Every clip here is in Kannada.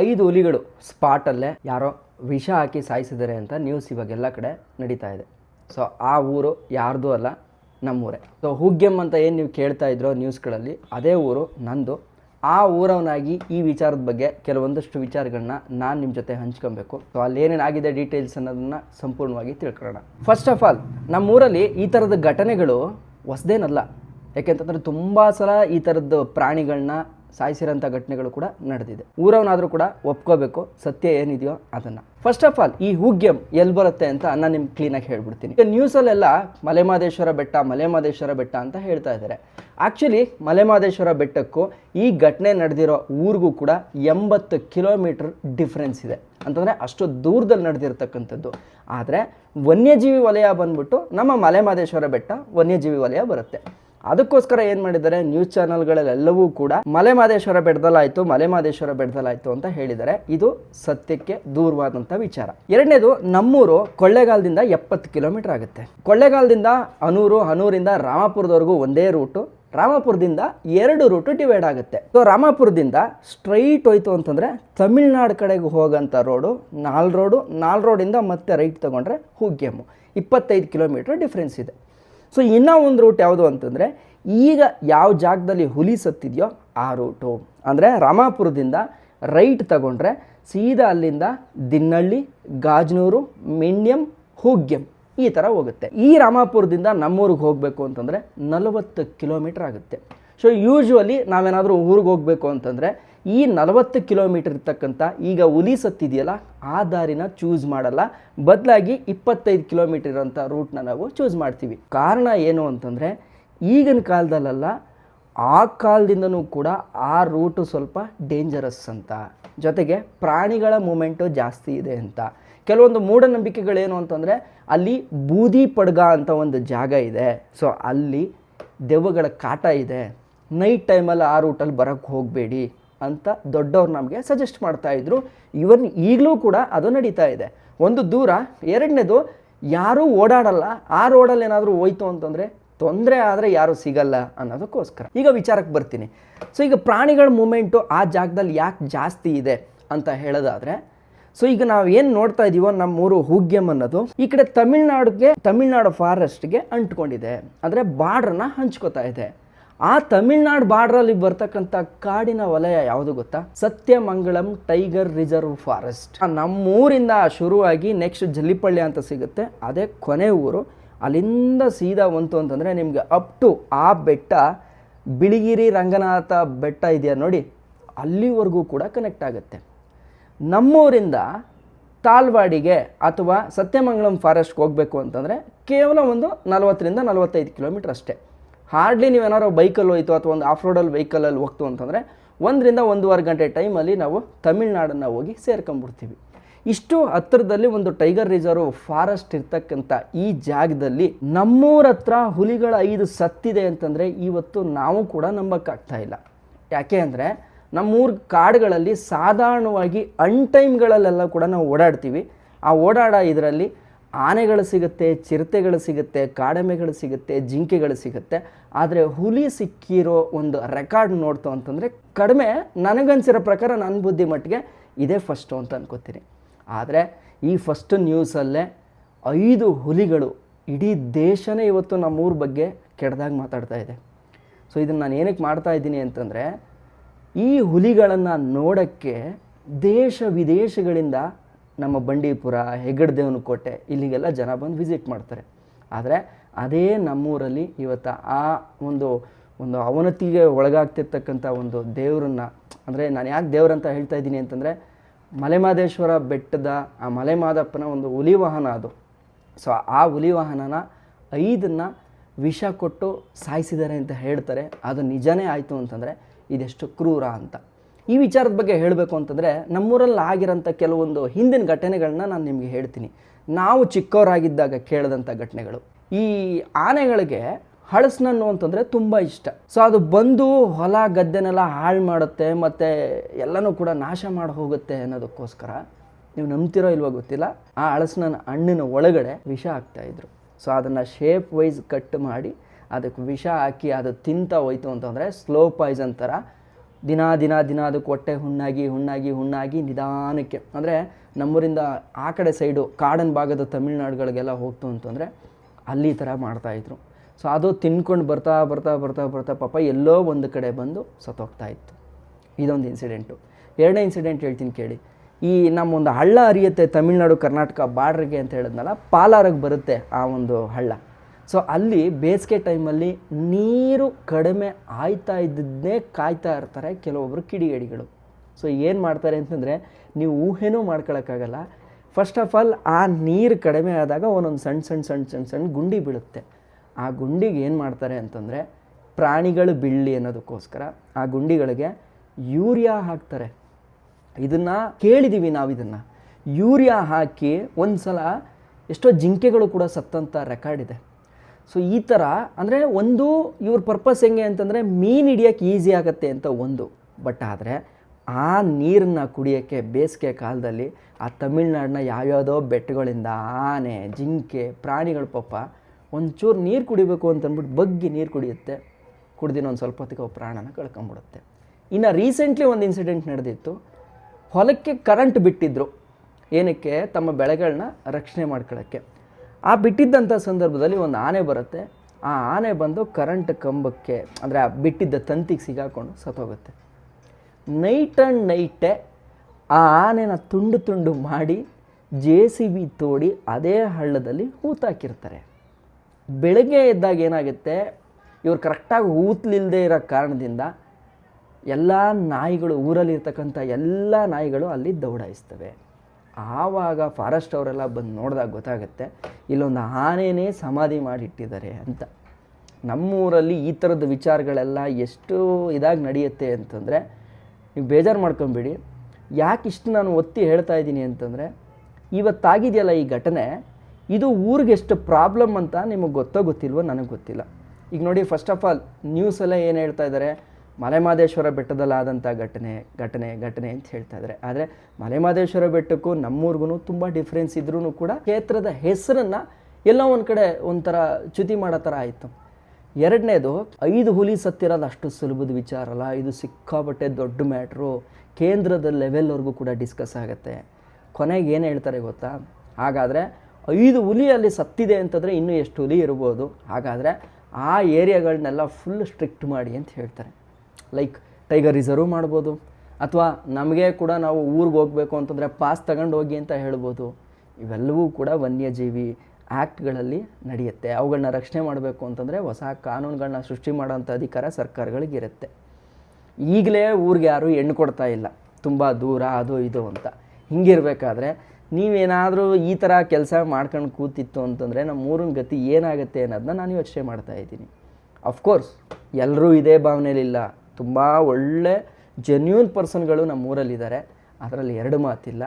ಐದು ಹುಲಿಗಳು ಸ್ಪಾಟಲ್ಲೇ ಯಾರೋ ವಿಷ ಹಾಕಿ ಸಾಯಿಸಿದ್ದಾರೆ ಅಂತ ನ್ಯೂಸ್ ಇವಾಗ ಎಲ್ಲ ಕಡೆ ನಡೀತಾ ಇದೆ. ಸೊ ಆ ಊರು ಯಾರ್ದು ಅಲ್ಲ, ನಮ್ಮೂರೇ. ಸೊ ಹುಗ್ಗೆಮ್ ಅಂತ ಏನು ನೀವು ಕೇಳ್ತಾ ಇದ್ರೋ ನ್ಯೂಸ್ಗಳಲ್ಲಿ ಅದೇ ಊರು ನಂದು. ಆ ಊರವನಾಗಿ ಈ ವಿಚಾರದ ಬಗ್ಗೆ ಕೆಲವೊಂದಷ್ಟು ವಿಚಾರಗಳನ್ನ ನಾನು ನಿಮ್ಮ ಜೊತೆ ಹಂಚ್ಕೊಬೇಕು. ಸೊ ಅಲ್ಲಿ ಏನೇನಾಗಿದೆ ಡೀಟೇಲ್ಸ್ ಅನ್ನೋದನ್ನ ಸಂಪೂರ್ಣವಾಗಿ ತಿಳ್ಕೊಳ್ಳೋಣ. ಫಸ್ಟ್ ಆಫ್ ಆಲ್ ನಮ್ಮೂರಲ್ಲಿ ಈ ಥರದ ಘಟನೆಗಳು ಹೊಸದೇನಲ್ಲ. ಯಾಕೆಂತಂದ್ರೆ ತುಂಬ ಸಲ ಈ ಥರದ್ದು ಪ್ರಾಣಿಗಳನ್ನ ಸಾಯಿಸಿರೋಂಥ ಘಟನೆಗಳು ಕೂಡ ನಡೆದಿದೆ. ಊರವನಾದರೂ ಕೂಡ ಒಪ್ಕೋಬೇಕು, ಸತ್ಯ ಏನಿದೆಯೋ ಅದನ್ನು. ಫಸ್ಟ್ ಆಫ್ ಆಲ್ ಈ ಹುಗ್ಗೆಮ್ ಎಲ್ಲಿ ಬರುತ್ತೆ ಅಂತ ನಾನು ನಿಮ್ಗೆ ಕ್ಲೀನಾಗಿ ಹೇಳ್ಬಿಡ್ತೀನಿ. ಈಗ ನ್ಯೂಸಲ್ಲೆಲ್ಲ ಮಲೆಮಾದೇಶ್ವರ ಬೆಟ್ಟ ಮಲೆಮಾದೇಶ್ವರ ಬೆಟ್ಟ ಅಂತ ಹೇಳ್ತಾ ಇದ್ದಾರೆ ಆ್ಯಕ್ಚುಲಿ ಮಲೆಮಾದೇಶ್ವರ ಬೆಟ್ಟಕ್ಕೂ ಈ ಘಟನೆ ನಡೆದಿರೋ ಊರಿಗೂ ಕೂಡ ಎಂಬತ್ತು ಕಿಲೋಮೀಟರ್ ಡಿಫ್ರೆನ್ಸ್ ಇದೆ. ಅಂತಂದರೆ ಅಷ್ಟು ದೂರದಲ್ಲಿ ನಡೆದಿರ್ತಕ್ಕಂಥದ್ದು. ಆದರೆ ವನ್ಯಜೀವಿ ವಲಯ ಬಂದ್ಬಿಟ್ಟು ನಮ್ಮ ಮಲೆಮಾದೇಶ್ವರ ಬೆಟ್ಟ ವನ್ಯಜೀವಿ ವಲಯ ಬರುತ್ತೆ. ಅದಕ್ಕೋಸ್ಕರ ಏನು ಮಾಡಿದ್ದಾರೆ? ನ್ಯೂಸ್ ಚಾನಲ್ಗಳಲ್ಲೆಲ್ಲವೂ ಕೂಡ ಮಲೆಮಾದೇಶ್ವರ ಬೆಟ್ಟದಲ್ಲಾಯಿತು ಮಲೆಮಾದೇಶ್ವರ ಬೆಟ್ಟದಲ್ಲಾಯಿತು ಅಂತ ಹೇಳಿದ್ದಾರೆ. ಇದು ಸತ್ಯಕ್ಕೆ ದೂರವಾದಂಥ ವಿಚಾರ. ಎರಡನೇದು, ನಮ್ಮೂರು ಕೊಳ್ಳೇಗಾಲದಿಂದ ಎಪ್ಪತ್ತು ಕಿಲೋಮೀಟರ್ ಆಗುತ್ತೆ. ಕೊಳ್ಳೇಗಾಲದಿಂದ ಅನೂರು, ಅನೂರಿಂದ ರಾಮಪುರದವರೆಗೂ ಒಂದೇ ರೂಟು. ರಾಮಪುರದಿಂದ ಎರಡು ರೂಟು ಡಿವೈಡ್ ಆಗುತ್ತೆ. ಸೊ ರಾಮಾಪುರದಿಂದ ಸ್ಟ್ರೈಟ್ ಹೋಯ್ತು ಅಂತಂದರೆ ತಮಿಳ್ನಾಡು ಕಡೆಗೆ ಹೋಗೋಂಥ ರೋಡು, ನಾಲ್ ರೋಡು, ನಾಲ್ ರೋಡಿಂದ ಮತ್ತೆ ರೈಟ್ ತಗೊಂಡ್ರೆ ಹುಗ್ಗೆಮ್ಮು. ಇಪ್ಪತ್ತೈದು ಕಿಲೋಮೀಟ್ರ್ ಡಿಫ್ರೆನ್ಸ್ ಇದೆ. ಸೊ ಇನ್ನೂ ಒಂದು ರೂಟ್ ಯಾವುದು ಅಂತಂದರೆ, ಈಗ ಯಾವ ಜಾಗದಲ್ಲಿ ಹುಲಿ ಸತ್ತಿದೆಯೋ ಆ ರೂಟು ಅಂದರೆ ರಾಮಾಪುರದಿಂದ ರೈಟ್ ತಗೊಂಡ್ರೆ ಸೀದಾ ಅಲ್ಲಿಂದ ದಿನ್ನಳ್ಳಿ, ಗಾಜನೂರು, ಮಿಣ್ಯಂ ಹುಗ್ಗೆಂ ಈ ಥರ ಹೋಗುತ್ತೆ. ಈ ರಾಮಾಪುರದಿಂದ ನಮ್ಮೂರಿಗೆ ಹೋಗಬೇಕು ಅಂತಂದರೆ ನಲವತ್ತು ಕಿಲೋಮೀಟ್ರ್ ಆಗುತ್ತೆ. ಸೊ ಯೂಶ್ವಲಿ ನಾವೇನಾದರೂ ಊರಿಗೆ ಹೋಗಬೇಕು ಅಂತಂದರೆ ಈ ನಲವತ್ತು ಕಿಲೋಮೀಟರ್ ಇರ್ತಕ್ಕಂಥ ಈಗ ಹುಲಿ ಸತ್ತಿದೆಯಲ್ಲ, ಆ ದಾರಿನ ಚೂಸ್ ಮಾಡಲ್ಲ. ಬದಲಾಗಿ ಇಪ್ಪತ್ತೈದು ಕಿಲೋಮೀಟರ್ ಇರೋಂಥ ರೂಟ್ನ ನಾವು ಚೂಸ್ ಮಾಡ್ತೀವಿ. ಕಾರಣ ಏನು ಅಂತಂದರೆ, ಈಗಿನ ಕಾಲದಲ್ಲೆಲ್ಲ ಆ ಕಾಲದಿಂದನೂ ಕೂಡ ಆ ರೂಟು ಸ್ವಲ್ಪ ಡೇಂಜರಸ್ ಅಂತ. ಜೊತೆಗೆ ಪ್ರಾಣಿಗಳ ಮೂಮೆಂಟು ಜಾಸ್ತಿ ಇದೆ ಅಂತ. ಕೆಲವೊಂದು ಮೂಢನಂಬಿಕೆಗಳೇನು ಅಂತಂದರೆ, ಅಲ್ಲಿ ಬೂದಿ ಪಡ್ಗ ಅಂತ ಒಂದು ಜಾಗ ಇದೆ. ಸೊ ಅಲ್ಲಿ ದೆವ್ವಗಳ ಕಾಟ ಇದೆ. ನೈಟ್ ಟೈಮಲ್ಲಿ ಆ ರೂಟಲ್ಲಿ ಬರೋಕ್ಕೆ ಹೋಗಬೇಡಿ. ಅಂತ ದೊಡ್ಡವ್ರು ನಮಗೆ ಸಜೆಸ್ಟ್ ಮಾಡ್ತಾಯಿದ್ರು ಇವನ್ ಈಗಲೂ ಕೂಡ ಅದು ನಡೀತಾ ಇದೆ. ಒಂದು ದೂರ, ಎರಡನೇದು ಯಾರೂ ಓಡಾಡಲ್ಲ. ಆ ರೋಡಲ್ಲಿ ಏನಾದರೂ ಹೋಯ್ತು ಅಂತಂದರೆ ತೊಂದರೆ ಆದರೆ ಯಾರೂ ಸಿಗಲ್ಲ ಅನ್ನೋದಕ್ಕೋಸ್ಕರ. ಈಗ ವಿಚಾರಕ್ಕೆ ಬರ್ತೀನಿ. ಸೊ ಈಗ ಪ್ರಾಣಿಗಳ ಮೂಮೆಂಟು ಆ ಜಾಗದಲ್ಲಿ ಯಾಕೆ ಜಾಸ್ತಿ ಇದೆ ಅಂತ ಹೇಳೋದಾದರೆ ಸೊ ಈಗ ನಾವು ಏನು ನೋಡ್ತಾ ಇದ್ದೀವೋ ನಮ್ಮ ಊರು ಹುಗ್ಗೆಮ್ ಅನ್ನೋದು, ಈ ಕಡೆ ತಮಿಳ್ನಾಡಿಗೆ, ತಮಿಳ್ನಾಡು ಫಾರೆಸ್ಟ್ಗೆ ಅಂಟ್ಕೊಂಡಿದೆ. ಅಂದರೆ ಬಾರ್ಡ್ರನ್ನ ಹಂಚ್ಕೋತಾ ಇದೆ. ಆ ತಮಿಳ್ನಾಡು ಬಾರ್ಡ್ರಲ್ಲಿ ಬರ್ತಕ್ಕಂಥ ಕಾಡಿನ ವಲಯ ಯಾವುದು ಗೊತ್ತಾ? Sathyamangalam tiger reserve forest. ನಮ್ಮೂರಿಂದ ಶುರುವಾಗಿ ನೆಕ್ಸ್ಟ್ ಜಲ್ಲಿಪಳ್ಳಿ ಅಂತ ಸಿಗುತ್ತೆ. ಅದೇ ಕೊನೆ ಊರು. ಅಲ್ಲಿಂದ ಸೀದಾ ಬಂತು ಅಂತಂದರೆ ನಿಮಗೆ ಅಪ್ ಟು ಆ ಬೆಟ್ಟ, ಬಿಳಿಗಿರಿ ರಂಗನಾಥ ಬೆಟ್ಟ ಇದೆಯಾ ನೋಡಿ? ಅಲ್ಲಿವರೆಗೂ ಕೂಡ ಕನೆಕ್ಟ್ ಆಗುತ್ತೆ. ನಮ್ಮೂರಿಂದ ತಾಳ್ವಾಡಿಗೆ ಅಥವಾ ಸತ್ಯಮಂಗಳಂ ಫಾರೆಸ್ಟ್ಗೆ ಹೋಗಬೇಕು ಅಂತಂದರೆ ಕೇವಲ ಒಂದು ನಲವತ್ತರಿಂದ ನಲವತ್ತೈದು ಕಿಲೋಮೀಟ್ರ್ ಅಷ್ಟೇ. ಹಾರ್ಡ್ಲಿ ನೀವೇನಾದ್ರು ಬೈಕಲ್ಲಿ ಹೋಯ್ತು ಅಥವಾ ಒಂದು ಆಫ್ ರೋಡಲ್ಲಿ ವೆಹಿಕಲಲ್ಲಿ ಹೋಗ್ತು ಅಂತಂದರೆ ಒಂದರಿಂದ ಒಂದೂವರೆ ಗಂಟೆ ಟೈಮಲ್ಲಿ ನಾವು ತಮಿಳ್ನಾಡನ್ನು ಹೋಗಿ ಸೇರ್ಕೊಂಡ್ಬಿಡ್ತೀವಿ. ಇಷ್ಟು ಹತ್ತಿರದಲ್ಲಿ ಒಂದು ಟೈಗರ್ ರಿಸರ್ವ್ ಫಾರೆಸ್ಟ್ ಇರ್ತಕ್ಕಂಥ ಈ ಜಾಗದಲ್ಲಿ ನಮ್ಮೂರ ಹತ್ರ ಹುಲಿಗಳ ಐದು ಸತ್ತಿದೆ ಅಂತಂದರೆ ಇವತ್ತು ನಾವು ಕೂಡ ನಂಬಕ್ಕಾಗ್ತಾ ಇಲ್ಲ. ಯಾಕೆ ಅಂದರೆ ನಮ್ಮೂರ ಕಾಡುಗಳಲ್ಲಿ ಸಾಧಾರಣವಾಗಿ ಅನ್ಟೈಮ್ಗಳಲ್ಲೆಲ್ಲ ಕೂಡ ನಾವು ಓಡಾಡ್ತೀವಿ. ಆ ಓಡಾಡೋ ಇದರಲ್ಲಿ ಆನೆಗಳು ಸಿಗುತ್ತೆ, ಚಿರತೆಗಳು ಸಿಗುತ್ತೆ ಕಾಡೆಮೆಗಳು ಸಿಗುತ್ತೆ, ಜಿಂಕೆಗಳು ಸಿಗುತ್ತೆ. ಆದರೆ ಹುಲಿ ಸಿಕ್ಕಿರೋ ಒಂದು ರೆಕಾರ್ಡ್ ನೋಡ್ತು ಅಂತಂದರೆ ಕಡಿಮೆ ನನಗನ್ಸಿರೋ ಪ್ರಕಾರ ನನ್ನ ಬುದ್ಧಿ ಮಟ್ಟಿಗೆ ಇದೇ ಫಸ್ಟು ಅಂತ ಅನ್ಕೋತೀನಿ. ಆದರೆ ಈ ಫಸ್ಟ್ ನ್ಯೂಸಲ್ಲೇ ಐದು ಹುಲಿಗಳು ಇಡೀ ದೇಶನೇ ಇವತ್ತು ನಮ್ಮ ಊರ ಬಗ್ಗೆ ಕೆಟ್ಟದಾಗಿ ಮಾತಾಡ್ತಾ ಇದೆ. ಸೊ ಇದನ್ನು ನಾನು ಏನಕ್ಕೆ ಮಾಡ್ತಾ ಇದ್ದೀನಿ ಅಂತಂದರೆ ಈ ಹುಲಿಗಳನ್ನು ನೋಡೋಕ್ಕೆ ದೇಶ ವಿದೇಶಗಳಿಂದ ನಮ್ಮ ಬಂಡೀಪುರ ಹೆಗ್ಗಡದೇವನ ಕೋಟೆ ಇಲ್ಲಿಗೆಲ್ಲ ಜನ ಬಂದು ವಿಸಿಟ್ ಮಾಡ್ತಾರೆ. ಆದರೆ ಅದೇ ನಮ್ಮೂರಲ್ಲಿ ಇವತ್ತು ಆ ಒಂದು ಒಂದು ಅವನತಿಗೆ ಒಳಗಾಗ್ತಿರ್ತಕ್ಕಂಥ ಒಂದು ದೇವರನ್ನ, ಅಂದರೆ ನಾನು ಯಾಕೆ ದೇವರಂತ ಹೇಳ್ತಾ ಇದ್ದೀನಿ ಅಂತಂದರೆ ಮಲೆಮಾದೇಶ್ವರ ಬೆಟ್ಟದ ಆ ಮಲೆಮಾದಪ್ಪನ ಒಂದು ಹುಲಿ ವಾಹನ ಅದು. ಸೊ ಆ ಹುಲಿ ವಾಹನನ ಐದನ್ನು ವಿಷ ಕೊಟ್ಟು ಸಾಯಿಸಿದ್ದಾರೆ ಅಂತ ಹೇಳ್ತಾರೆ. ಅದು ನಿಜನೇ ಆಯಿತು ಅಂತಂದರೆ ಇದೆಷ್ಟು ಕ್ರೂರ ಅಂತ. ಈ ವಿಚಾರದ ಬಗ್ಗೆ ಹೇಳಬೇಕು ಅಂತಂದರೆ ನಮ್ಮೂರಲ್ಲಿ ಆಗಿರೋಂಥ ಕೆಲವೊಂದು ಹಿಂದಿನ ಘಟನೆಗಳನ್ನ ನಾನು ನಿಮಗೆ ಹೇಳ್ತೀನಿ. ನಾವು ಚಿಕ್ಕವರಾಗಿದ್ದಾಗ ಕೇಳಿದಂಥ ಘಟನೆಗಳು. ಈ ಆನೆಗಳಿಗೆ ಹಳಸನನ್ನು ಅಂತಂದರೆ ತುಂಬ ಇಷ್ಟ. ಸೊ ಅದು ಬಂದು ಹೊಲ, ಗದ್ದೆನೆಲ್ಲ ಹಾಳು ಮಾಡುತ್ತೆ, ಮತ್ತು ಎಲ್ಲನೂ ಕೂಡ ನಾಶ ಮಾಡಿ ಹೋಗುತ್ತೆ ಅನ್ನೋದಕ್ಕೋಸ್ಕರ, ನೀವು ನಂಬ್ತಿರೋ ಇಲ್ವೋ ಗೊತ್ತಿಲ್ಲ, ಆ ಹಳಸನ ಹಣ್ಣಿನ ಒಳಗಡೆ ವಿಷ ಹಾಕ್ತಾಯಿದ್ರು ಸೊ ಅದನ್ನು ಶೇಪ್ ವೈಸ್ ಕಟ್ ಮಾಡಿ, ಅದಕ್ಕೆ ವಿಷ ಹಾಕಿ, ಅದು ತಿಂತ ಹೋಯ್ತು ಅಂತಂದರೆ ಸ್ಲೋ ಪಾಯ್ಸನ್ ಥರ ದಿನ ದಿನ ದಿನ ಅದಕ್ಕೆ ಹೊಟ್ಟೆ ಹುಣ್ಣಾಗಿ ಹುಣ್ಣಾಗಿ ಹುಣ್ಣಾಗಿ ನಿಧಾನಕ್ಕೆ. ಅಂದರೆ ನಮ್ಮೂರಿಂದ ಆ ಕಡೆ ಸೈಡು ಕಾಡನ್ ಭಾಗದ ತಮಿಳ್ನಾಡುಗಳಿಗೆಲ್ಲ ಹೋಗ್ತು ಅಂತಂದರೆ ಅಲ್ಲಿ ಥರ ಮಾಡ್ತಾಯಿದ್ರು ಸೊ ಅದು ತಿನ್ಕೊಂಡು ಬರ್ತಾ ಬರ್ತಾ ಬರ್ತಾ ಬರ್ತಾ ಪಾಪ ಎಲ್ಲೋ ಒಂದು ಕಡೆ ಬಂದು ಸತ್ತೋಗ್ತಾ ಇತ್ತು. ಇದೊಂದು ಇನ್ಸಿಡೆಂಟು ಎರಡನೇ ಇನ್ಸಿಡೆಂಟ್ ಹೇಳ್ತೀನಿ ಕೇಳಿ. ಈ ನಮ್ಮೊಂದು ಹಳ್ಳ ಅರಿಯುತ್ತೆ ತಮಿಳ್ನಾಡು, ಕರ್ನಾಟಕ ಬಾರ್ಡ್ರಿಗೆ ಅಂತ ಹೇಳಿದ್ನಲ್ಲ ಪಾಲಾರಿಗೆ ಬರುತ್ತೆ ಆ ಒಂದು ಹಳ್ಳ. ಸೊ ಅಲ್ಲಿ ಬೇಸಿಗೆ ಟೈಮಲ್ಲಿ ನೀರು ಕಡಿಮೆ ಆಯ್ತಾ ಇದ್ದದ್ದೇ ಕಾಯ್ತಾ ಇರ್ತಾರೆ ಕೆಲವೊಬ್ಬರು ಕಿಡಿಗೇಡಿಗಳು. ಸೊ ಏನು ಮಾಡ್ತಾರೆ ಅಂತಂದರೆ ನೀವು ಊಹೆನೂ ಮಾಡ್ಕೊಳಕ್ಕಾಗಲ್ಲ. ಫಸ್ಟ್ ಆಫ್ ಆಲ್ ಆ ನೀರು ಕಡಿಮೆ ಆದಾಗ ಒಂದೊಂದು ಸಣ್ಣ ಸಣ್ಣ ಸಣ್ಣ ಸಣ್ಣ ಸಣ್ಣ ಗುಂಡಿ ಬೀಳುತ್ತೆ. ಆ ಗುಂಡಿಗೆ ಏನು ಮಾಡ್ತಾರೆ ಅಂತಂದರೆ ಪ್ರಾಣಿಗಳು ಬೀಳಲಿ ಅನ್ನೋದಕ್ಕೋಸ್ಕರ ಆ ಗುಂಡಿಗಳಿಗೆ ಯೂರಿಯಾ ಹಾಕ್ತಾರೆ. ಇದನ್ನು ಕೇಳಿದ್ದೀವಿ ನಾವು ಇದನ್ನು ಯೂರಿಯಾ ಹಾಕಿ ಒಂದು ಸಲ ಎಷ್ಟೋ ಜಿಂಕೆಗಳು ಕೂಡ ಸತ್ತಂಥ ರೆಕಾರ್ಡ್ ಇದೆ. ಸೊ ಈ ಥರ ಅಂದರೆ ಒಂದು, ಇವ್ರ ಪರ್ಪಸ್ ಹೆಂಗೆ ಅಂತಂದರೆ ಮೀನು ಹಿಡಿಯೋಕ್ಕೆ ಈಸಿ ಆಗುತ್ತೆ ಅಂತ ಒಂದು. ಬಟ್ ಆದರೆ, ಆ ನೀರನ್ನ ಕುಡಿಯೋಕ್ಕೆ, ಬೇಸಿಗೆ ಕಾಲದಲ್ಲಿ, ಆ ತಮಿಳ್ನಾಡಿನ ಯಾವ್ಯಾವುದೋ ಬೆಟ್ಟಗಳಿಂದ ಆನೆ ಜಿಂಕೆ, ಪ್ರಾಣಿಗಳು ಪಾಪ ಒಂಚೂರು ನೀರು ಕುಡಿಬೇಕು ಅಂತಂದ್ಬಿಟ್ಟು ಬಗ್ಗಿ ನೀರು ಕುಡಿಯುತ್ತೆ. ಕುಡ್ದಿನ ಒಂದು ಸ್ವಲ್ಪ ಹೊತ್ತಿಗೆ ಅವು ಪ್ರಾಣನ ಕಳ್ಕೊಂಬಿಡುತ್ತೆ. ಇನ್ನು ರೀಸೆಂಟ್ಲಿ ಒಂದು ಇನ್ಸಿಡೆಂಟ್ ನಡೆದಿತ್ತು. ಹೊಲಕ್ಕೆ ಕರೆಂಟ್ ಬಿಟ್ಟಿದ್ದರು ಏನಕ್ಕೆ? ತಮ್ಮ ಬೆಳೆಗಳನ್ನ ರಕ್ಷಣೆ ಮಾಡ್ಕೊಳ್ಳೋಕ್ಕೆ ಆ ಬಿಟ್ಟಿದ್ದಂಥ ಸಂದರ್ಭದಲ್ಲಿ ಒಂದು ಆನೆ ಬರುತ್ತೆ. ಆ ಆನೆ ಬಂದು ಕರೆಂಟ್ ಕಂಬಕ್ಕೆ ಅಂದರೆ ಆ ಬಿಟ್ಟಿದ್ದ ತಂತಿಗೆ ಸಿಗಾಕೊಂಡು ಸತ್ತೋಗುತ್ತೆ. ನೈಟ್ ಆ್ಯಂಡ್ ನೈಟೇ ಆ ಆನೆನ ತುಂಡು ತುಂಡು ಮಾಡಿ ಜೆ ಸಿ ಬಿ ತೋಡಿ ಅದೇ ಹಳ್ಳದಲ್ಲಿ ಹೂತಾಕಿರ್ತಾರೆ. ಬೆಳಗ್ಗೆ ಎದ್ದಾಗ ಏನಾಗುತ್ತೆ? ಇವರು ಕರೆಕ್ಟಾಗಿ ಊತ್ಲಿಲ್ಲದೆ ಇರೋ ಕಾರಣದಿಂದ ಎಲ್ಲ ನಾಯಿಗಳು ಊರಲ್ಲಿರ್ತಕ್ಕಂಥ ಎಲ್ಲ ನಾಯಿಗಳು ಅಲ್ಲಿ ದೌಡಾಯಿಸ್ತವೆ. ಆವಾಗ ಫಾರೆಸ್ಟ್ ಅವರೆಲ್ಲ ಬಂದು ನೋಡಿದಾಗ ಗೊತ್ತಾಗುತ್ತೆ, ಇಲ್ಲೊಂದು ಆನೆಯೇ ಸಮಾಧಿ ಮಾಡಿಟ್ಟಿದ್ದಾರೆ ಅಂತ. ನಮ್ಮೂರಲ್ಲಿ ಈ ಥರದ ವಿಚಾರಗಳೆಲ್ಲ ಎಷ್ಟು ಇದಾಗಿ ನಡೆಯುತ್ತೆ ಅಂತಂದರೆ, ನೀವು ಬೇಜಾರು ಮಾಡ್ಕೊಂಬಿಡಿ. ಯಾಕೆ ಇಷ್ಟು ನಾನು ಒತ್ತಿ ಹೇಳ್ತಾ ಇದ್ದೀನಿ ಅಂತಂದರೆ, ಇವತ್ತಾಗಿದೆಯಲ್ಲ ಈ ಘಟನೆ, ಇದು ಊರಿಗೆ ಎಷ್ಟು ಪ್ರಾಬ್ಲಮ್ ಅಂತ ನಿಮಗೆ ಗೊತ್ತೋ ಗೊತ್ತಿಲ್ವೋ ನನಗೆ ಗೊತ್ತಿಲ್ಲ. ಈಗ ನೋಡಿ ಫಸ್ಟ್ ಆಫ್ ಆಲ್ ನ್ಯೂಸೆಲ್ಲ ಏನು ಹೇಳ್ತಾ ಇದ್ದಾರೆ? ಮಲೆಮಹದೇಶ್ವರ ಬೆಟ್ಟದಲ್ಲಾದಂಥ ಘಟನೆ ಘಟನೆ ಘಟನೆ ಅಂತ ಹೇಳ್ತಾ ಇದ್ದಾರೆ. ಆದರೆ ಮಲೆಮಾದೇಶ್ವರ ಬೆಟ್ಟಕ್ಕೂ ನಮ್ಮೂರಿಗೂ ತುಂಬ ಡಿಫ್ರೆನ್ಸ್ ಇದ್ರೂ ಕೂಡ ಕ್ಷೇತ್ರದ ಹೆಸರನ್ನು ಎಲ್ಲ ಒಂದು ಕಡೆ ಒಂಥರ ಚ್ಯುತಿ ಮಾಡೋ ಥರ ಆಯಿತು. ಎರಡನೇದು, ಐದು ಹುಲಿ ಸತ್ತಿರೋದು ಅಷ್ಟು ಸುಲಭದ ವಿಚಾರ ಅಲ್ಲ. ಇದು ಸಿಕ್ಕಾಪಟ್ಟೆ ದೊಡ್ಡ ಮ್ಯಾಟ್ರು. ಕೇಂದ್ರದ ಲೆವೆಲ್ವರೆಗೂ ಕೂಡ ಡಿಸ್ಕಸ್ ಆಗುತ್ತೆ. ಕೊನೆಗೆ ಏನು ಹೇಳ್ತಾರೆ ಗೊತ್ತಾ? ಹಾಗಾದರೆ ಐದು ಹುಲಿ ಅಲ್ಲಿ ಸತ್ತಿದೆ ಅಂತಂದರೆ ಇನ್ನೂ ಎಷ್ಟು ಹುಲಿ ಇರ್ಬೋದು? ಹಾಗಾದರೆ ಆ ಏರಿಯಾಗಳನ್ನೆಲ್ಲ ಫುಲ್ ಸ್ಟ್ರಿಕ್ಟ್ ಮಾಡಿ ಅಂತ ಹೇಳ್ತಾರೆ. ಲೈಕ್ ಟೈಗರ್ ರಿಸರ್ವ್ ಮಾಡ್ಬೋದು. ಅಥವಾ ನಮಗೆ ಕೂಡ ನಾವು ಊರಿಗೆ ಹೋಗಬೇಕು ಅಂತಂದರೆ ಪಾಸ್ ತಗೊಂಡು ಹೋಗಿ ಅಂತ ಹೇಳ್ಬೋದು. ಇವೆಲ್ಲವೂ ಕೂಡ ವನ್ಯಜೀವಿ ಆ್ಯಕ್ಟ್ಗಳಲ್ಲಿ ನಡೆಯುತ್ತೆ. ಅವುಗಳನ್ನ ರಕ್ಷಣೆ ಮಾಡಬೇಕು ಅಂತಂದರೆ ಹೊಸ ಕಾನೂನುಗಳನ್ನ ಸೃಷ್ಟಿ ಮಾಡೋಂಥ ಅಧಿಕಾರ ಸರ್ಕಾರಗಳಿಗಿರುತ್ತೆ ಈಗಲೇ ಊರಿಗೆ ಯಾರೂ ಹೆಣ್ಣು ಕೊಡ್ತಾ ಇಲ್ಲ. ತುಂಬ ದೂರ ಅದು ಇದು ಅಂತ. ಹಿಂಗಿರಬೇಕಾದ್ರೆ ನೀವೇನಾದರೂ ಈ ಥರ ಕೆಲಸ ಮಾಡ್ಕೊಂಡು ಕೂತಿತ್ತು ಅಂತಂದರೆ ನಮ್ಮ ಊರಿನ ಗತಿ ಏನಾಗುತ್ತೆ ಅನ್ನೋದನ್ನ ನಾನು ಯೋಚನೆ ಮಾಡ್ತಾ ಇದ್ದೀನಿ. ಅಫ್ಕೋರ್ಸ್ ಎಲ್ಲರೂ ಇದೇ ಭಾವನೆಯಲ್ಲಿಲ್ಲ. ತುಂಬ ಒಳ್ಳೆ ಜೆನ್ಯೂನ್ ಪರ್ಸನ್ಗಳು ನಮ್ಮೂರಲ್ಲಿದ್ದಾರೆ. ಅದರಲ್ಲಿ ಎರಡು ಮಾತಿಲ್ಲ.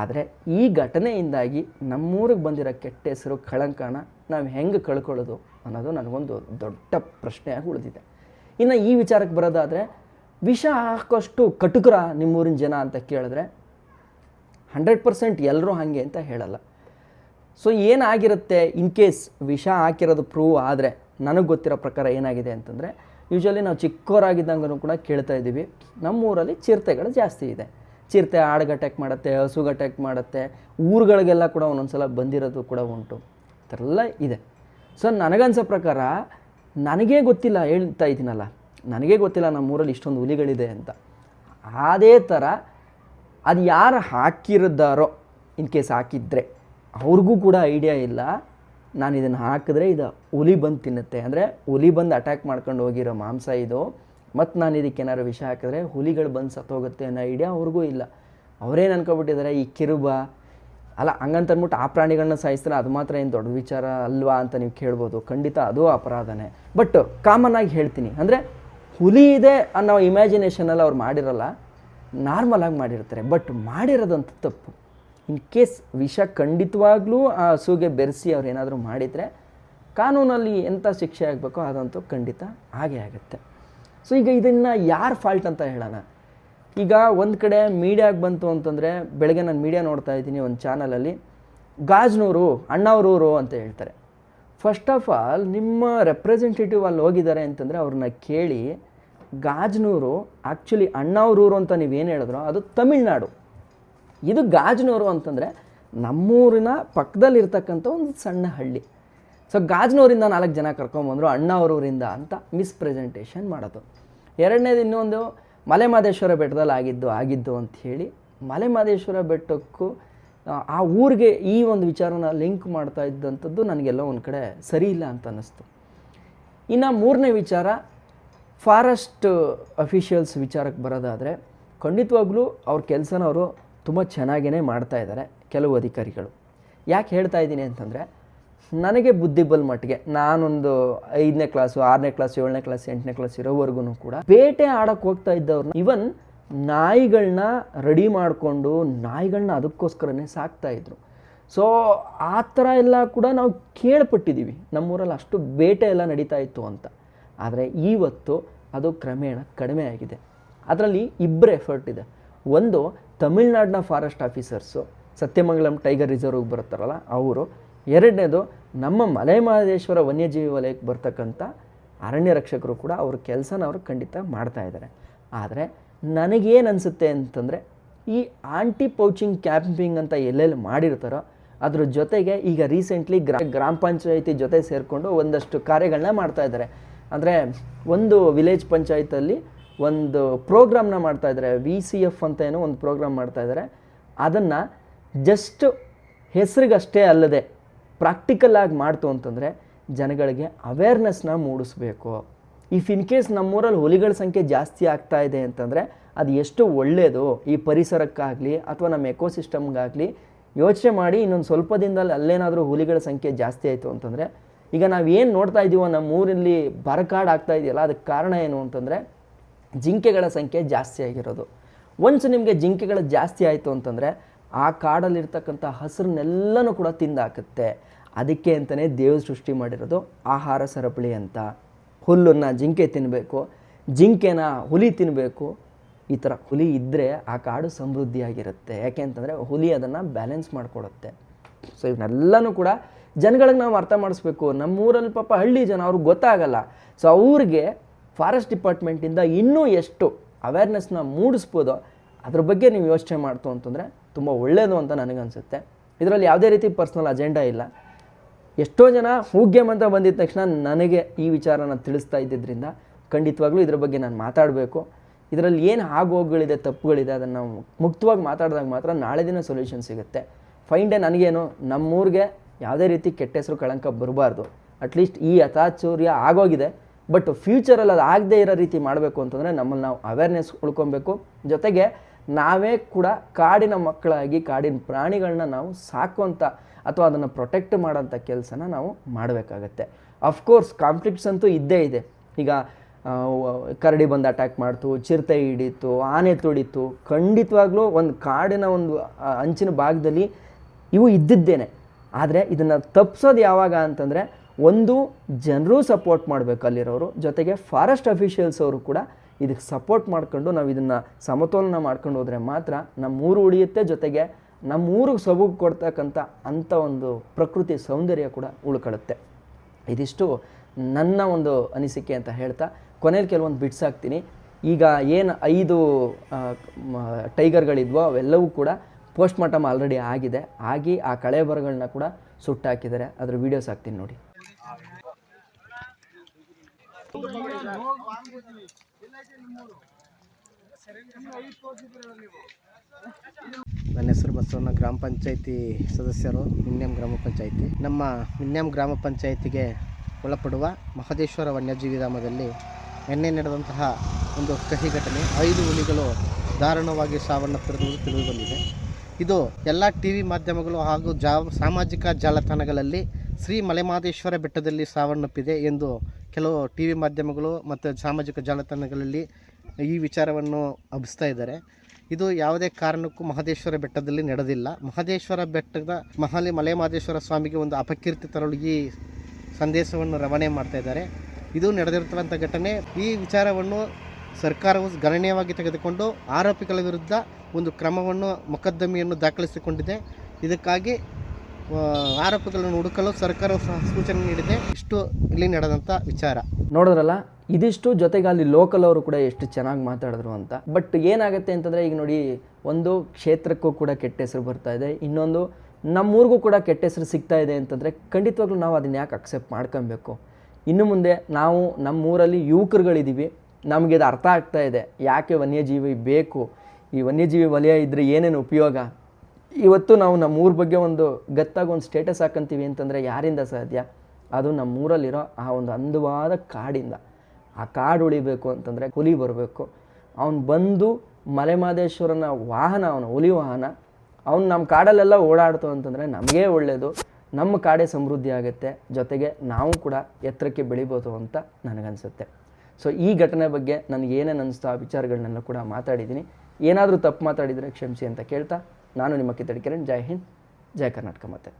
ಆದರೆ ಈ ಘಟನೆಯಿಂದಾಗಿ ನಮ್ಮೂರಿಗೆ ಬಂದಿರೋ ಕೆಟ್ಟ ಹೆಸರು ಕಳಂಕನ ನಾವು ಹೆಂಗೆ ಕಳ್ಕೊಳ್ಳೋದು ಅನ್ನೋದು ನನಗೊಂದು ದೊಡ್ಡ ಪ್ರಶ್ನೆಯಾಗಿ ಉಳಿದಿದೆ. ಇನ್ನು ಈ ವಿಚಾರಕ್ಕೆ ಬರೋದಾದರೆ ವಿಷ ಹಾಕೋಷ್ಟು ಕಟುಕರ ನಿಮ್ಮೂರಿನ ಜನ ಅಂತ ಕೇಳಿದ್ರೆ ಹಂಡ್ರೆಡ್ ಪರ್ಸೆಂಟ್ ಎಲ್ಲರೂ ಹಾಗೆ ಅಂತ ಹೇಳಲ್ಲ. ಸೊ ಏನಾಗಿರುತ್ತೆ? ಇನ್ ಕೇಸ್ ವಿಷ ಹಾಕಿರೋದು ಪ್ರೂವ್ ಆದರೆ ನನಗೆ ಗೊತ್ತಿರೋ ಪ್ರಕಾರ ಏನಾಗಿದೆ ಅಂತಂದರೆ ಯೂಶ್ವಲಿ ನಾವು ಚಿಕ್ಕವರಾಗಿದ್ದಂಗೂ ಕೂಡ ಕೇಳ್ತಾ ಇದ್ದೀವಿ. ನಮ್ಮೂರಲ್ಲಿ ಚಿರತೆಗಳು ಜಾಸ್ತಿ ಇದೆ. ಚಿರತೆ ಆಡ್ಗೆ ಅಟ್ಯಾಕ್ ಮಾಡುತ್ತೆ, ಹಸುಗೆ ಅಟ್ಯಾಕ್ ಮಾಡುತ್ತೆ, ಊರುಗಳಿಗೆಲ್ಲ ಕೂಡ ಒಂದೊಂದು ಸಲ ಬಂದಿರೋದು ಕೂಡ ಉಂಟು. ಈ ಥರ ಎಲ್ಲ ಇದೆ. ಸೊ ನನಗನ್ಸೋ ಪ್ರಕಾರ ನನಗೇ ಗೊತ್ತಿಲ್ಲ, ಹೇಳ್ತಾ ಇದ್ದೀನಲ್ಲ. ನನಗೇ ಗೊತ್ತಿಲ್ಲ ನಮ್ಮೂರಲ್ಲಿ ಇಷ್ಟೊಂದು ಹುಲಿಗಳಿದೆ ಅಂತ. ಅದೇ ಥರ ಅದು ಯಾರು ಹಾಕಿರಿದ್ದಾರೋ, ಇನ್ ಕೇಸ್ ಹಾಕಿದ್ರೆ, ಅವ್ರಿಗೂ ಕೂಡ ಐಡಿಯಾ ಇಲ್ಲ. ನಾನು ಇದನ್ನು ಹಾಕಿದ್ರೆ ಇದು ಹುಲಿ ಬಂದು ತಿನ್ನುತ್ತೆ. ಅಂದರೆ ಹುಲಿ ಬಂದು ಅಟ್ಯಾಕ್ ಮಾಡ್ಕೊಂಡು ಹೋಗಿರೋ ಮಾಂಸ ಇದು. ಮತ್ತು ನಾನು ಇದಕ್ಕೆ ಏನಾದ್ರು ವಿಷ ಹಾಕಿದ್ರೆ ಹುಲಿಗಳು ಬಂದು ಸತ್ತೋಗುತ್ತೆ ಅನ್ನೋ ಐಡಿಯಾ ಅವ್ರಿಗೂ ಇಲ್ಲ. ಅವರೇನು ಅನ್ಕೊಬಿಟ್ಟಿದ್ದಾರೆ ಈ ಕಿರುಬ. ಅಲ್ಲ, ಹಂಗಂತ ಅಂದ್ಬಿಟ್ಟು ಆ ಪ್ರಾಣಿಗಳನ್ನ ಸಾಯಿಸ್ತಾರೆ, ಅದು ಮಾತ್ರ ಏನು ದೊಡ್ಡ ವಿಚಾರ ಅಲ್ವಾ ಅಂತ ನೀವು ಕೇಳ್ಬೋದು. ಖಂಡಿತ ಅದು ಅಪರಾಧನೇ. ಬಟ್ ಕಾಮನ್ ಆಗಿ ಹೇಳ್ತೀನಿ. ಅಂದರೆ ಹುಲಿ ಇದೆ ಅನ್ನೋ ಇಮ್ಯಾಜಿನೇಷನಲ್ಲಿ ಅವ್ರು ಮಾಡಿರಲ್ಲ ನಾರ್ಮಲ್ ಆಗಿ ಮಾಡಿರ್ತಾರೆ. ಬಟ್ ಮಾಡಿರೋದಂಥ ತಪ್ಪು. ಇನ್ ಕೇಸ್ ವಿಷ ಖಂಡಿತವಾಗ್ಲೂ, ಆ ಹಸುಗೆ ಬೆರೆಸಿ ಅವ್ರು ಏನಾದರೂ ಮಾಡಿದರೆ, ಕಾನೂನಲ್ಲಿ ಎಂಥ ಶಿಕ್ಷೆ ಆಗಬೇಕೋ ಅದಂತೂ ಖಂಡಿತ ಹಾಗೆ ಆಗುತ್ತೆ. ಸೊ ಈಗ ಇದನ್ನು ಯಾರು ಫಾಲ್ಟ್ ಅಂತ ಹೇಳೋಣ. ಈಗ ಒಂದು ಕಡೆ ಮೀಡಿಯಾಗೆ ಬಂತು ಅಂತಂದರೆ, ಬೆಳಗ್ಗೆ ನಾನು ಮೀಡಿಯಾ ನೋಡ್ತಾ ಇದ್ದೀನಿ ಒಂದು ಚಾನಲಲ್ಲಿ ಗಾಜ್ನೂರು, ಅಣ್ಣವ್ರೂರು ಅಂತ ಹೇಳ್ತಾರೆ. ಫಸ್ಟ್ ಆಫ್ ಆಲ್ ನಿಮ್ಮ ರೆಪ್ರೆಸೆಂಟೇಟಿವ್ ಅಲ್ಲಿ ಹೋಗಿದ್ದಾರೆ ಅಂತಂದರೆ ಅವ್ರನ್ನ ಕೇಳಿ, ಗಾಜ್ನೂರು ಆ್ಯಕ್ಚುಲಿ ಅಣ್ಣಾವ್ರೂರು ಅಂತ ನೀವೇನು ಹೇಳಿದ್ರೋ ಅದು ತಮಿಳ್ನಾಡು. ಇದು ಗಾಜನೂರು ಅಂತಂದರೆ ನಮ್ಮೂರಿನ ಪಕ್ಕದಲ್ಲಿರ್ತಕ್ಕಂಥ ಒಂದು ಸಣ್ಣ ಹಳ್ಳಿ. ಸೊ ಗಾಜನೂರಿಂದ ನಾಲ್ಕು ಜನ ಕರ್ಕೊಂಬಂದರು ಅಣ್ಣವರೂರಿಂದ ಅಂತ ಮಿಸ್ ಪ್ರೆಸೆಂಟೇಷನ್ ಮಾಡೋದು. ಎರಡನೇದು ಇನ್ನೊಂದು ಮಲೆ ಮಹದೇಶ್ವರ ಬೆಟ್ಟದಲ್ಲಿ ಆಗಿದ್ದು ಆಗಿದ್ದು ಅಂತ ಹೇಳಿ ಮಲೆ ಮಹದೇಶ್ವರ ಬೆಟ್ಟಕ್ಕೂ ಆ, ಊರಿಗೆ ಈ ಒಂದು ವಿಚಾರನ ಲಿಂಕ್ ಮಾಡ್ತಾ ಇದ್ದಂಥದ್ದು ನನಗೆಲ್ಲ ಒಂದು ಕಡೆ ಸರಿ ಇಲ್ಲ ಅಂತ ಅನ್ನಿಸ್ತು. ಇನ್ನು ಮೂರನೇ ವಿಚಾರ ಫಾರೆಸ್ಟ್ ಅಫಿಷಿಯಲ್ಸ್ ವಿಚಾರಕ್ಕೆ ಬರೋದಾದರೆ ಖಂಡಿತವಾಗ್ಲೂ ಅವ್ರ ಕೆಲಸನ ಅವರು ತುಂಬ ಚೆನ್ನಾಗೇ ಮಾಡ್ತಾ ಇದ್ದಾರೆ ಕೆಲವು ಅಧಿಕಾರಿಗಳು. ಯಾಕೆ ಹೇಳ್ತಾ ಇದ್ದೀನಿ ಅಂತಂದರೆ, ನನಗೆ ಬುದ್ಧಿ ಬಲ್ ಮಟ್ಟಿಗೆ ನಾನೊಂದು ಐದನೇ ಕ್ಲಾಸು ಆರನೇ ಕ್ಲಾಸ್ ಏಳನೇ ಕ್ಲಾಸ್ ಎಂಟನೇ ಕ್ಲಾಸ್ ಇರೋವರೆಗೂ ಕೂಡ ಬೇಟೆ ಆಡೋಕ್ಕೆ ಹೋಗ್ತಾ ಇದ್ದವ್ರನ್ನ ಇವನ್ ನಾಯಿಗಳನ್ನ ರೆಡಿ ಮಾಡಿಕೊಂಡು ನಾಯಿಗಳನ್ನ ಅದಕ್ಕೋಸ್ಕರನೇ ಸಾಕ್ತಾ ಇದ್ರು. ಸೊ ಆ ಥರ ಎಲ್ಲ ಕೂಡ ನಾವು ಕೇಳ್ಪಟ್ಟಿದ್ದೀವಿ. ನಮ್ಮೂರಲ್ಲಿ ಅಷ್ಟು ಬೇಟೆ ಎಲ್ಲ ನಡೀತಾ ಇತ್ತು ಅಂತ. ಆದರೆ ಇವತ್ತು ಅದು ಕ್ರಮೇಣ ಕಡಿಮೆ ಆಗಿದೆ. ಅದರಲ್ಲಿ ಇಬ್ಬರು ಎಫರ್ಟ್ ಇದೆ. ಒಂದು ತಮಿಳ್ನಾಡಿನ ಫಾರೆಸ್ಟ್ ಆಫೀಸರ್ಸು ಸತ್ಯಮಂಗಲಂ ಟೈಗರ್ ರಿಸರ್ವ್ಗೆ ಬರ್ತಾರಲ್ಲ ಅವರು. ಎರಡನೇದು, ನಮ್ಮ ಮಲೆ ಮಹದೇಶ್ವರ ವನ್ಯಜೀವಿ ವಲಯಕ್ಕೆ ಬರ್ತಕ್ಕಂಥ ಅರಣ್ಯ ರಕ್ಷಕರು ಕೂಡ ಅವ್ರ ಕೆಲಸನ ಅವರು ಖಂಡಿತ ಮಾಡ್ತಾ ಇದ್ದಾರೆ. ಆದರೆ ನನಗೇನು ಅನಿಸುತ್ತೆ ಅಂತಂದರೆ, ಈ ಆಂಟಿ ಪೌಚಿಂಗ್ ಕ್ಯಾಂಪಿಂಗ್ ಅಂತ ಎಲ್ಲೆಲ್ಲಿ ಮಾಡಿರ್ತಾರೋ, ಅದ್ರ ಜೊತೆಗೆ ಈಗ ರೀಸೆಂಟ್ಲಿ ಗ್ರಾ, ಗ್ರಾಮ ಪಂಚಾಯಿತಿ ಜೊತೆ ಸೇರಿಕೊಂಡು ಒಂದಷ್ಟು ಕಾರ್ಯಗಳನ್ನ ಮಾಡ್ತಾ ಇದ್ದಾರೆ. ಅಂದರೆ ಒಂದು ವಿಲೇಜ್ ಪಂಚಾಯತಲ್ಲಿ ಒಂದು ಪ್ರೋಗ್ರಾಮ್ನ ಮಾಡ್ತಾ ಇದ್ದಾರೆ ವಿ ಸಿ ಎಫ್ ಅಂತ ಏನೋ ಒಂದು ಪ್ರೋಗ್ರಾಮ್ ಮಾಡ್ತಾ ಇದ್ದಾರೆ. ಅದನ್ನು ಜಸ್ಟ್ ಹೆಸರಿಗಷ್ಟೇ ಅಲ್ಲದೆ ಪ್ರಾಕ್ಟಿಕಲ್ ಆಗಿ ಮಾಡ್ತು ಅಂತಂದರೆ ಜನಗಳಿಗೆ ಅವೇರ್ನೆಸ್ನ ಮೂಡಿಸ್ಬೇಕು. ಇಫ್ ಇನ್ ಕೇಸ್ ನಮ್ಮೂರಲ್ಲಿ ಹುಲಿಗಳ ಸಂಖ್ಯೆ ಜಾಸ್ತಿ ಆಗ್ತಾ ಇದೆ ಅಂತಂದರೆ ಅದು ಎಷ್ಟು ಒಳ್ಳೆಯದು ಈ ಪರಿಸರಕ್ಕಾಗಲಿ ಅಥವಾ ನಮ್ಮ ಎಕೋಸಿಸ್ಟಮ್ಗಾಗಲಿ ಯೋಚನೆ ಮಾಡಿ ಇನ್ನೊಂದು ಸ್ವಲ್ಪ ದಿನದಲ್ಲಿ ಅಲ್ಲೇನಾದರೂ ಹುಲಿಗಳ ಸಂಖ್ಯೆ ಜಾಸ್ತಿ ಆಯಿತು ಅಂತಂದರೆ ಈಗ ನಾವು ಏನು ನೋಡ್ತಾ ಇದ್ದೀವೋ ನಮ್ಮ ಊರಲ್ಲಿ ಬರಕಾಡು ಆಗ್ತಾ ಇದೆಯಲ್ಲ, ಅದಕ್ಕೆ ಕಾರಣ ಏನು ಅಂತಂದರೆ ಜಿಂಕೆಗಳ ಸಂಖ್ಯೆ ಜಾಸ್ತಿ ಆಗಿರೋದು. ಒನ್ಸ್ ನಿಮಗೆ ಜಿಂಕೆಗಳು ಜಾಸ್ತಿ ಆಯಿತು ಅಂತಂದರೆ ಆ ಕಾಡಲ್ಲಿರ್ತಕ್ಕಂಥ ಹಸಿರನ್ನೆಲ್ಲನೂ ಕೂಡ ತಿಂದಾಕುತ್ತೆ. ಅದಕ್ಕೆ ಅಂತಲೇ ದೇವ್ರು ಸೃಷ್ಟಿ ಮಾಡಿರೋದು ಆಹಾರ ಸರಪಳಿ ಅಂತ. ಹುಲ್ಲನ್ನು ಜಿಂಕೆ ತಿನ್ನಬೇಕು ಜಿಂಕೆನ ಹುಲಿ ತಿನ್ನಬೇಕು ಈ ಥರ ಹುಲಿ ಇದ್ದರೆ ಆ ಕಾಡು ಸಮೃದ್ಧಿಯಾಗಿರುತ್ತೆ. ಯಾಕೆ ಅಂತಂದರೆ ಹುಲಿ ಅದನ್ನು ಬ್ಯಾಲೆನ್ಸ್ ಮಾಡಿಕೊಡುತ್ತೆ. ಸೊ ಇವನ್ನೆಲ್ಲನೂ ಕೂಡ ಜನಗಳಿಗೆ ನಾವು ಅರ್ಥ ಮಾಡಿಸ್ಬೇಕು. ನಮ್ಮೂರಲ್ಲಿ ಪಾಪ ಹಳ್ಳಿ ಜನ, ಅವ್ರಿಗೆ ಗೊತ್ತಾಗಲ್ಲ. ಸೊ ಅವ್ರಿಗೆ ಫಾರೆಸ್ಟ್ ಡಿಪಾರ್ಟ್ಮೆಂಟಿಂದ ಇನ್ನೂ ಎಷ್ಟು ಅವೇರ್ನೆಸ್ನ ಮೂಡಿಸ್ಬೋದೋ ಅದ್ರ ಬಗ್ಗೆ ನೀವು ಯೋಚನೆ ಮಾಡ್ತು ಅಂತಂದರೆ ತುಂಬ ಒಳ್ಳೆಯದು ಅಂತ ನನಗನ್ಸುತ್ತೆ. ಇದರಲ್ಲಿ ಯಾವುದೇ ರೀತಿ ಪರ್ಸ್ನಲ್ ಅಜೆಂಡಾ ಇಲ್ಲ. ಎಷ್ಟೋ ಜನ ಹೂಗ್ಯಮ್ ಅಂತ ಬಂದಿದ್ದ ತಕ್ಷಣ ನನಗೆ ಈ ವಿಚಾರನ ತಿಳಿಸ್ತಾ ಇದ್ದಿದ್ದರಿಂದ ಖಂಡಿತವಾಗ್ಲೂ ಇದ್ರ ಬಗ್ಗೆ ನಾನು ಮಾತಾಡಬೇಕು. ಇದರಲ್ಲಿ ಏನು ಆಗೋಗಳಿದೆ ತಪ್ಪುಗಳಿದೆ ಅದನ್ನು ಮುಕ್ತವಾಗಿ ಮಾತಾಡಿದಾಗ ಮಾತ್ರ ನಾಳೆ ದಿನ ಸೊಲ್ಯೂಷನ್ ಸಿಗುತ್ತೆ. ಫೈನ್ ಡೇ ನನಗೇನು, ನಮ್ಮೂರಿಗೆ ಯಾವುದೇ ರೀತಿ ಕೆಟ್ಟ ಹೆಸರು, ಕಳಂಕ ಬರಬಾರ್ದು. ಅಟ್ಲೀಸ್ಟ್ ಈ ಅತಾಚೂರ್ಯ ಆಗೋಗಿದೆ. ಬಟ್ ಫ್ಯೂಚರಲ್ಲಿ ಅದು ಆಗದೇ ಇರೋ ರೀತಿ ಮಾಡಬೇಕು ಅಂತಂದರೆ ನಮ್ಮಲ್ಲಿ ನಾವು ಅವೇರ್ನೆಸ್ ಉಳ್ಕೊಬೇಕು. ಜೊತೆಗೆ ನಾವೇ ಕೂಡ ಕಾಡಿನ ಮಕ್ಕಳಾಗಿ, ಕಾಡಿನ ಪ್ರಾಣಿಗಳನ್ನ ನಾವು ಸಾಕುವಂಥ ಅಥವಾ ಅದನ್ನು ಪ್ರೊಟೆಕ್ಟ್ ಮಾಡೋಂಥ ಕೆಲಸನ ನಾವು ಮಾಡಬೇಕಾಗತ್ತೆ. ಅಫ್ಕೋರ್ಸ್ ಕಾನ್ಫ್ಲಿಕ್ಟ್ಸ್ ಅಂತೂ ಇದ್ದೇ ಇದೆ. ಈಗ ಕರಡಿ ಬಂದು ಅಟ್ಯಾಕ್ ಮಾಡ್ತು, ಚಿರತೆ ಹಿಡಿತು, ಆನೆ ತುಡಿತು, ಖಂಡಿತವಾಗ್ಲೂ ಒಂದು ಕಾಡಿನ ಒಂದು ಅಂಚಿನ ಭಾಗದಲ್ಲಿ ಇವು ಇದ್ದಿದ್ದೇನೆ. ಆದರೆ ಇದನ್ನು ತಪ್ಪಿಸೋದು ಯಾವಾಗ ಅಂತಂದರೆ ಒಂದು ಜನರು ಸಪೋರ್ಟ್ ಮಾಡಬೇಕು ಅಲ್ಲಿರೋರು, ಜೊತೆಗೆ ಫಾರೆಸ್ಟ್ ಅಫಿಷಿಯಲ್ಸ್ ಅವರು ಕೂಡ ಇದಕ್ಕೆ ಸಪೋರ್ಟ್ ಮಾಡ್ಕೊಂಡು ನಾವು ಇದನ್ನು ಸಮತೋಲನ ಮಾಡ್ಕೊಂಡು ಹೋದರೆ ಮಾತ್ರ ನಮ್ಮ ಊರು ಉಳಿಯುತ್ತೆ, ಜೊತೆಗೆ ನಮ್ಮ ಊರಿಗೆ ಸೊಬಗು ಕೊಡ್ತಕ್ಕಂಥ ಅಂಥ ಒಂದು ಪ್ರಕೃತಿ ಸೌಂದರ್ಯ ಕೂಡ ಉಳ್ಕೊಳ್ಳುತ್ತೆ. ಇದಿಷ್ಟು ನನ್ನ ಒಂದು ಅನಿಸಿಕೆ ಅಂತ ಹೇಳ್ತಾ, ಕೊನೆಯಲ್ಲಿ ಕೆಲವೊಂದು ಬಿಟ್ಸ್ ಹಾಕ್ತೀನಿ. ಈಗ ಏನು ಐದು ಟೈಗರ್ಗಳಿದ್ವೋ ಅವೆಲ್ಲವೂ ಕೂಡ ಪೋಸ್ಟ್ ಮಾರ್ಟಮ್ ಆಲ್ರೆಡಿ ಆಗಿದೆ. ಆಗಿ ಆ ಕಳೆ ಬರಗಳನ್ನ ಕೂಡ ಸುಟ್ಟಾಕಿದ್ದಾರೆ ಅದ್ರ ವಿಡಿಯೋಸ್ ಹಾಕ್ತೀನಿ ನೋಡಿ. ನನ್ನ ಹೆಸರು ಬಸವಣ್ಣ, ಗ್ರಾಮ ಪಂಚಾಯಿತಿ ಸದಸ್ಯರು ಮಿನ್ಯಾಮ್ ಗ್ರಾಮ ಪಂಚಾಯಿತಿ. ನಮ್ಮ ಮಿನ್ಯಾಮ್ ಗ್ರಾಮ ಪಂಚಾಯಿತಿಗೆ ಒಳಪಡುವ ಮಹದೇಶ್ವರ ವನ್ಯಜೀವಿ ಧಾಮದಲ್ಲಿ ನಿನ್ನೆ ನಡೆದಂತಹ ಒಂದು ಕಹಿ ಘಟನೆ, ಐದು ಹುಲಿಗಳು ದಾರುಣವಾಗಿ ಸಾವನ್ನಪ್ಪಿರುವುದು ತಿಳಿದು ಬಂದಿದೆ ಇದು ಎಲ್ಲ ಟಿ ವಿ ಮಾಧ್ಯಮಗಳು ಹಾಗೂ ಜಾ ಸಾಮಾಜಿಕ ಜಾಲತಾಣಗಳಲ್ಲಿ ಶ್ರೀ ಮಲೆಮಾದೇಶ್ವರ ಬೆಟ್ಟದಲ್ಲಿ ಸಾವನ್ನಪ್ಪಿದೆ ಎಂದು ಕೆಲವು ಟಿ ವಿ ಮಾಧ್ಯಮಗಳು ಮತ್ತು ಸಾಮಾಜಿಕ ಜಾಲತಾಣಗಳಲ್ಲಿ ಈ ವಿಚಾರವನ್ನು ಹಬ್ಬಿಸ್ತಾ ಇದ್ದಾರೆ. ಇದು ಯಾವುದೇ ಕಾರಣಕ್ಕೂ ಮಹದೇಶ್ವರ ಬೆಟ್ಟದಲ್ಲಿ ನಡೆದಿಲ್ಲ. ಮಹದೇಶ್ವರ ಬೆಟ್ಟದ ಮಹಾಲಿ ಮಲೆಮಾದೇಶ್ವರ ಸ್ವಾಮಿಗೆ ಒಂದು ಅಪಕೀರ್ತಿ ತರಲು ಈ ಸಂದೇಶವನ್ನು ರವಾನೆ ಮಾಡ್ತಾ ಇದ್ದಾರೆ. ಇದು ನಡೆದಿರ್ತಕ್ಕಂಥ ಘಟನೆ. ಈ ವಿಚಾರವನ್ನು ಸರ್ಕಾರವು ಗಣನೀಯವಾಗಿ ತೆಗೆದುಕೊಂಡು ಆರೋಪಿಗಳ ವಿರುದ್ಧ ಒಂದು ಕ್ರಮವನ್ನು, ಮೊಕದ್ದಮೆಯನ್ನು ದಾಖಲಿಸಿಕೊಂಡಿದೆ. ಇದಕ್ಕಾಗಿ ಆರೋಪಿಗಳನ್ನು ಹುಡುಕಲು ಸರ್ಕಾರವು ಸಹ ಸೂಚನೆ ನೀಡಿದೆ. ಇಷ್ಟು ಇಲ್ಲಿ ನಡೆದಂಥ ವಿಚಾರ. ನೋಡಿದ್ರಲ್ಲ, ಇದಿಷ್ಟು ಜೊತೆಗೆ ಅಲ್ಲಿ ಲೋಕಲ್ ಅವರು ಕೂಡ ಎಷ್ಟು ಚೆನ್ನಾಗಿ ಮಾತಾಡಿದ್ರು ಅಂತ. ಬಟ್ ಏನಾಗುತ್ತೆ ಅಂತಂದರೆ, ಈಗ ನೋಡಿ, ಒಂದು ಕ್ಷೇತ್ರಕ್ಕೂ ಕೂಡ ಕೆಟ್ಟ ಹೆಸರು ಬರ್ತಾ ಇದೆ. ಇನ್ನೊಂದು, ನಮ್ಮೂರಿಗೂ ಕೂಡ ಕೆಟ್ಟ ಹೆಸರು ಸಿಗ್ತಾ ಇದೆ ಅಂತಂದರೆ, ಖಂಡಿತವಾಗ್ಲೂ ನಾವು ಅದನ್ನ ಯಾಕೆ ಅಕ್ಸೆಪ್ಟ್ ಮಾಡ್ಕೊಬೇಕು? ಇನ್ನು ಮುಂದೆ ನಾವು ನಮ್ಮೂರಲ್ಲಿ ಯುವಕರುಗಳಿದ್ದೀವಿ ನಮಗೆ ಇದು ಅರ್ಥ ಆಗ್ತಾ ಇದೆ. ಯಾಕೆ ವನ್ಯಜೀವಿ ಬೇಕು? ಈ ವನ್ಯಜೀವಿ ವಲಯ ಇದ್ದರೆ ಏನೇನು ಉಪಯೋಗ? ಇವತ್ತು ನಾವು ನಮ್ಮೂರ ಬಗ್ಗೆ ಒಂದು ಗತ್ತಾಗಿ ಒಂದು ಸ್ಟೇಟಸ್ ಹಾಕಂತೀವಿ ಅಂತಂದರೆ ಯಾರಿಂದ ಸಾಧ್ಯ? ಅದು ನಮ್ಮೂರಲ್ಲಿರೋ ಆ ಒಂದು ಅಂದವಾದ ಕಾಡಿಂದ. ಆ ಕಾಡು ಉಳಿಬೇಕು ಅಂತಂದರೆ ಹುಲಿ ಬರಬೇಕು. ಅವನು ಬಂದು ಮಲೆಮಾದೇಶ್ವರನ ವಾಹನ, ಅವನು ಹುಲಿ ವಾಹನ, ಅವ್ನು ನಮ್ಮ ಕಾಡಲ್ಲೆಲ್ಲ ಓಡಾಡ್ತು ಅಂತಂದರೆ ನಮಗೇ ಒಳ್ಳೆಯದು ನಮ್ಮ ಕಾಡೇ ಸಮೃದ್ಧಿ ಆಗುತ್ತೆ. ಜೊತೆಗೆ ನಾವು ಕೂಡ ಎತ್ತರಕ್ಕೆ ಬೆಳಿಬೋದು ಅಂತ ನನಗನ್ಸುತ್ತೆ. ಸೊ ಈ ಘಟನೆ ಬಗ್ಗೆ ನನಗೆ ಏನೇನು ಅನಿಸ್ತು ಆ ವಿಚಾರಗಳನ್ನೆಲ್ಲ ಕೂಡ ಮಾತಾಡಿದ್ದೀನಿ. ಏನಾದರೂ ತಪ್ಪು ಮಾತಾಡಿದರೆ ಕ್ಷಮಿಸಿ ಅಂತ ಕೇಳ್ತಾ, ನಾನು ನಿಮ್ಮ ಕಿತ್ತಡಿ ಕಿರಣ್ ಜೈ ಹಿಂದ್, ಜೈ ಕರ್ನಾಟಕ ಮತ್ತೆ.